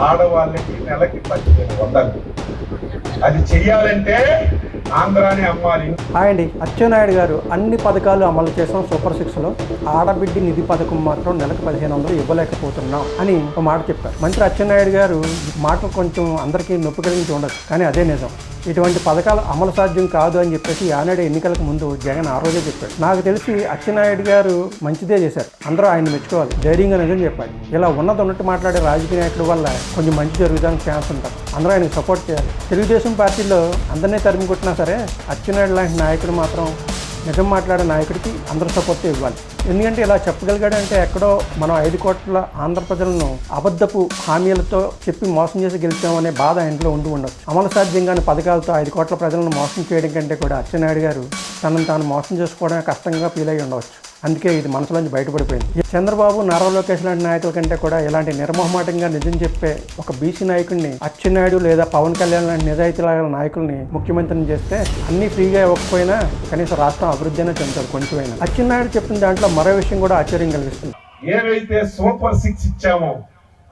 ఆడవాళ్ళకి నెలకి పదిహేను వందలు. అది చెయ్యాలంటే ఆంధ్రాని అమ్మాలి. హాయ్ అండి. అచ్చెన్నాయుడు గారు అన్ని పథకాలు అమలు చేసాం సూపర్ సిక్స్లో. ఆడబిడ్డి నిధి పథకం మాత్రం నెలకు పదిహేను వందలు ఇవ్వలేకపోతున్నాం అని ఒక మాట చెప్పారు. మంత్రి అచ్చెన్నాయుడు గారు మాట కొంచెం అందరికీ నొప్పి కలిగించి ఉండదు కానీ అదే నిజం. ఇటువంటి పథకాలు అమలు సాధ్యం కాదు అని చెప్పేసి ఆనాడు ఎన్నికలకు ముందు జగన్ ఆ రోజే చెప్పాడు. నాకు తెలిసి అచ్చెన్నాయుడు గారు మంచిదే చేశారు. అందరూ ఆయన మెచ్చుకోవాలి. ధైర్యంగా నిజం చెప్పాలి. ఇలా ఉన్నది ఉన్నట్టు మాట్లాడే రాజకీయ నాయకుల వల్ల కొంచెం మంచి జరుగుదానికి ఛాన్స్ ఉంటుంది. అందరూ ఆయనకు సపోర్ట్ చేయాలి. తెలుగుదేశం పార్టీలో అందరినీ తరిమి కొట్టినా సరే అచ్చెన్నాయుడు లాంటి నాయకుడు మాత్రం నిజం మాట్లాడే నాయకుడికి అందరూ సపోర్ట్ ఇవ్వాలి. ఎందుకంటే ఇలా చెప్పగలిగాడంటే ఎక్కడో మనం ఐదు కోట్ల ఆంధ్ర ప్రజలను అబద్ధపు హామీలతో చెప్పి మోసం చేసి గెలిచామనే బాధ ఆయనలో ఉండి ఉండొచ్చు. అమలు సాధ్యంగాని పథకాలతో ఐదు కోట్ల ప్రజలను మోసం చేయడం కంటే కూడా అచ్చెన్నాయుడు గారు తనను తాను మోసం చేసుకోవడమే కష్టంగా ఫీల్ అయి ఉండవచ్చు. అందుకే ఇది మనసులోంచి బయటపడిపోయింది. చంద్రబాబు నారా లోకేష్ లాంటి నాయకుల కంటే కూడా ఇలాంటి నిర్మోహమాటంగా నిజం చెప్పే ఒక బీసీ నాయకుడిని అచ్చెన్నాయుడు లేదా పవన్ కళ్యాణ్ లాంటి నిజాయితీ లాగా నాయకుల్ని ముఖ్యమంత్రిని చేస్తే అన్ని ఫ్రీగా ఇవ్వకపోయినా కనీసం రాష్ట్రం అభివృద్ధి అయినా చెందుతారు కొంచెమైనా. అచ్చెన్నాయుడు చెప్పిన దాంట్లో మరో విషయం కూడా ఆశ్చర్యం కలిగిస్తుంది. ఏవైతే సూపర్ సిక్స్ ఇచ్చామో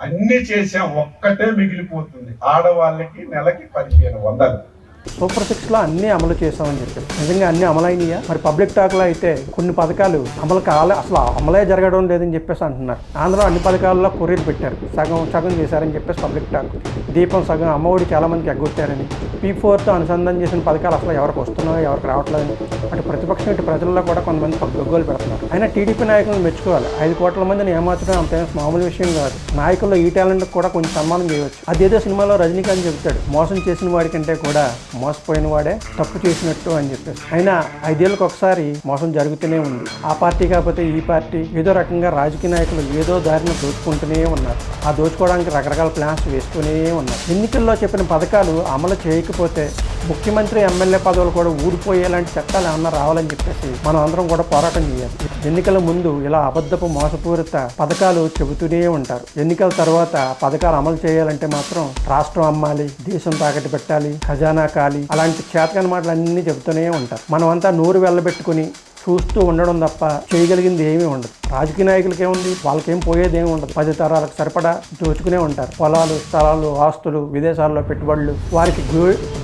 అన్ని చేసాం ఒక్కటే మిగిలిపోతుంది. ఆడవాళ్ళకి నెలకి పదిహేను వందలు. సూపర్ సిక్స్లో అన్ని అమలు చేసామని చెప్పారు. నిజంగా అన్ని అమలైనయా? మరి పబ్లిక్ టాక్లో అయితే కొన్ని పథకాలు అమలు కాలే అసలు అమలే జరగడం లేదని చెప్పేసి అంటున్నారు. ఆంధ్రలో అన్ని పథకాల్లో కొరియర్ పెట్టారు. సగం సగం చేశారని చెప్పేసి పబ్లిక్ టాక్. దీపం సగం అమ్మఒడి చాలా మందికి ఎగ్గొట్టారని. పీ ఫోర్తో అనుసంధానం చేసిన పథకాలు అసలు ఎవరికి వస్తున్నాయో ఎవరికి రావట్లేదని. అటు ప్రతిపక్షం ఇటు ప్రజల్లో కూడా కొంతమంది గొగ్గోలు పెడుతున్నారు. అయినా టీడీపీ నాయకులను మెచ్చుకోవాలి. ఐదు కోట్ల మందిని ఏమాత్రం అంత మామూలు విషయం కాదు. నాయకుల్లో ఈ టాలెంట్ కూడా కొంచెం సన్మానం చేయవచ్చు. అదేదో సినిమాలో రజనీకాంత్ చెబుతాడు మోసం చేసిన వాడి కంటే కూడా మోసపోయిన వాడే తప్పు చేసినట్టు అని చెప్పేసి. అయినా ఐదేళ్ళకి ఒకసారి మోసం జరుగుతూనే ఉంది. ఆ పార్టీ కాకపోతే ఈ పార్టీ ఏదో రకంగా రాజకీయ నాయకులు ఏదో దారిని దోచుకుంటూనే ఉన్నారు. ఆ దోచుకోవడానికి రకరకాల ప్లాన్స్ వేస్తూనే ఉన్నారు. ఎన్నికల్లో చెప్పిన పథకాలు అమలు చేయకపోతే ముఖ్యమంత్రి ఎమ్మెల్యే పదవులు కూడా ఊడిపోయేలాంటి చట్టాలు ఏమన్నా రావాలని చెప్పేసి మనం అందరం కూడా పోరాటం చేయాలి. ఎన్నికల ముందు ఇలా అబద్ధపు మోసపూరిత పథకాలు చెబుతూనే ఉంటారు. ఎన్నికల తర్వాత పథకాలు అమలు చేయాలంటే మాత్రం రాష్ట్రం అమ్మాలి దేశం తాకట్టు పెట్టాలి ఖజానా కాలి అలాంటి చేతకని మాటలు అన్నీ చెబుతూనే ఉంటారు. మనమంతా నోరు వెళ్ళబెట్టుకుని చూస్తూ ఉండడం తప్ప చేయగలిగింది ఏమీ ఉండదు. రాజకీయ నాయకులకి ఏముంది? వాళ్ళకేం పోయేది ఏమి ఉండదు. పది తరాలకు సరిపడా దోచుకునే ఉంటారు. పొలాలు స్థలాలు ఆస్తులు విదేశాల్లో పెట్టుబడులు. వారికి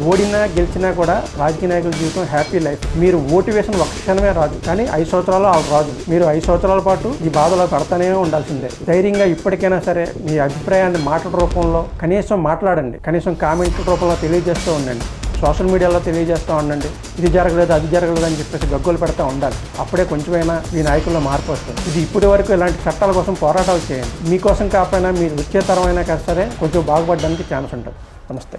ఓడినా గెలిచినా కూడా రాజకీయ నాయకుల జీవితం హ్యాపీ లైఫ్. మీరు ఓటు వేసిన ఒక క్షణమే రాదు. కానీ ఐదు సంవత్సరాలు అవి రాదు. మీరు ఐదు సంవత్సరాల పాటు ఈ బాధలో పడతానే ఉండాల్సిందే. ధైర్యంగా ఇప్పటికైనా సరే మీ అభిప్రాయాన్ని మాటల రూపంలో కనీసం మాట్లాడండి. కనీసం కామెంట్ రూపంలో తెలియజేస్తూ ఉండండి. సోషల్ మీడియాలో తెలియజేస్తూ ఉండండి. ఇది జరగలేదు అది జరగలేదు అని చెప్పేసి గగ్గోలు పెడతా ఉండాలి. అప్పుడే కొంచెమైనా మీ నాయకుల్లో మార్పు వస్తుంది. ఇది ఇప్పటి వరకు ఇలాంటి చట్టాల కోసం పోరాటాలు చేయండి. మీకోసం కాకపోయినా మీరు వచ్చే తరమైనా కాదు సరే కొంచెం బాగుపడడానికి ఛాన్స్ ఉంటుంది. నమస్తే.